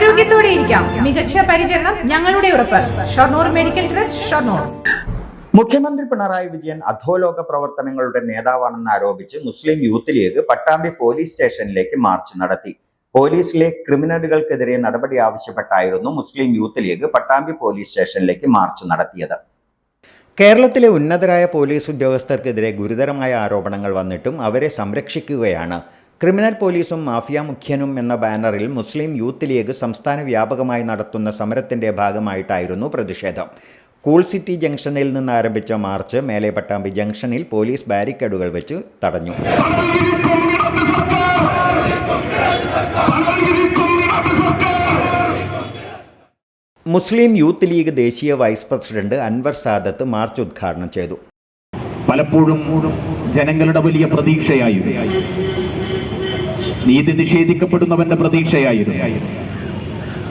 ആരോഗ്യത്തോടെ ഇരിക്കാം മികച്ച പരിചരണം ഞങ്ങളുടെ ഉറപ്പ്. Shoranur medical trust Shoranur. മുഖ്യമന്ത്രി പിണറായി വിജയൻ അധോലോക പ്രവർത്തനങ്ങളുടെ നേതാവാണെന്ന് ആരോപിച്ച് മുസ്ലിം യൂത്ത് ലീഗ് പട്ടാമ്പി പോലീസ് സ്റ്റേഷനിലേക്ക് മാർച്ച് നടത്തി. പോലീസിലെ ക്രിമിനലുകൾക്കെതിരെ നടപടി ആവശ്യപ്പെട്ടായിരുന്നു മുസ്ലിം യൂത്ത് ലീഗ് പട്ടാമ്പി പോലീസ് സ്റ്റേഷനിലേക്ക് മാർച്ച് നടത്തിയത്. കേരളത്തിലെ ഉന്നതരായ പോലീസ് ഉദ്യോഗസ്ഥർക്കെതിരെ ഗുരുതരമായ ആരോപണങ്ങൾ വന്നിട്ടും അവരെ സംരക്ഷിക്കുകയാണ് ക്രിമിനൽ പോലീസും മാഫിയ മുഖ്യനും എന്ന ബാനറിൽ മുസ്ലിം യൂത്ത് ലീഗ് സംസ്ഥാന വ്യാപകമായി നടത്തുന്ന സമരത്തിന്റെ ഭാഗമായിട്ടായിരുന്നു പ്രതിഷേധം. കൂൾ സിറ്റി ജംഗ്ഷനിൽ നിന്ന് ആരംഭിച്ച മാർച്ച് മേലെ പട്ടാമ്പി ജംഗ്ഷനിൽ പോലീസ് ബാരിക്കേഡുകൾ വെച്ച് തടഞ്ഞു. മുസ്ലിം യൂത്ത് ലീഗ് ദേശീയ vice president Anwar Sadath march ഉദ്ഘാടനം ചെയ്തു. പലപ്പോഴും ജനങ്ങളുടെ വലിയ പ്രതീക്ഷയായിരുന്നു. നീതി നിഷേധിക്കപ്പെടുന്നവന്റെ പ്രതീക്ഷയായിരുന്നു.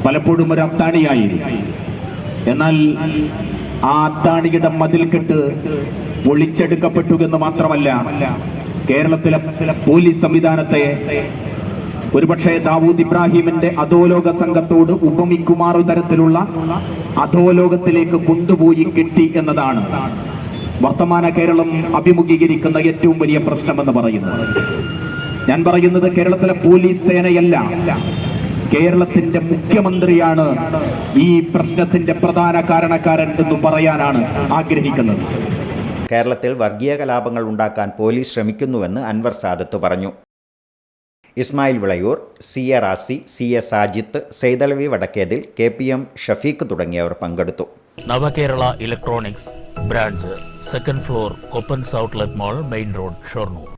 പലപ്പോഴും ഒരു അത്താണിയായിരുന്നു. എന്നാൽ ആ അത്താണിയുടെ മതിൽക്കെട്ട് പൊളിച്ചെടുക്കപ്പെട്ടു എന്ന് മാത്രമല്ല കേരളത്തിലെ പോലീസ് സംവിധാനത്തെ ഒരുപക്ഷെ ദാവൂദ് ഇബ്രാഹിമിന്റെ അധോലോക സംഘത്തോട് ഉപമിക്കുമാറു തരത്തിലുള്ള അധോലോകത്തിലേക്ക് കൊണ്ടുപോയി കിട്ടി എന്നതാണ് വർത്തമാന കേരളം അഭിമുഖീകരിക്കുന്ന ഏറ്റവും വലിയ പ്രശ്നമെന്ന് പറയുന്നത്. ഞാൻ പറയുന്നത് കേരളത്തിലെ പോലീസ് സേനയല്ല. കേരളത്തിന്റെ മുഖ്യമന്ത്രിയാണ് ഈ പ്രശ്നത്തിന്റെ പ്രധാന കാരണക്കാരൻ എന്ന് പറയാനാണ് ആഗ്രഹിക്കുന്നത്. കേരളത്തിൽ വർഗീയ കലാപങ്ങൾ ഉണ്ടാക്കാൻ പോലീസ് ശ്രമിക്കുന്നുവെന്ന് അൻവർ സാദത്ത് പറഞ്ഞു. Ismail Vilayoor C A Razi C A Sajith Saidalavi Vadakkethil K P M Shafeeq തുടങ്ങിയവർ പങ്കെടുത്തു. Navakerala electronics branch second floor Koppans outlet mall main road Shoranur.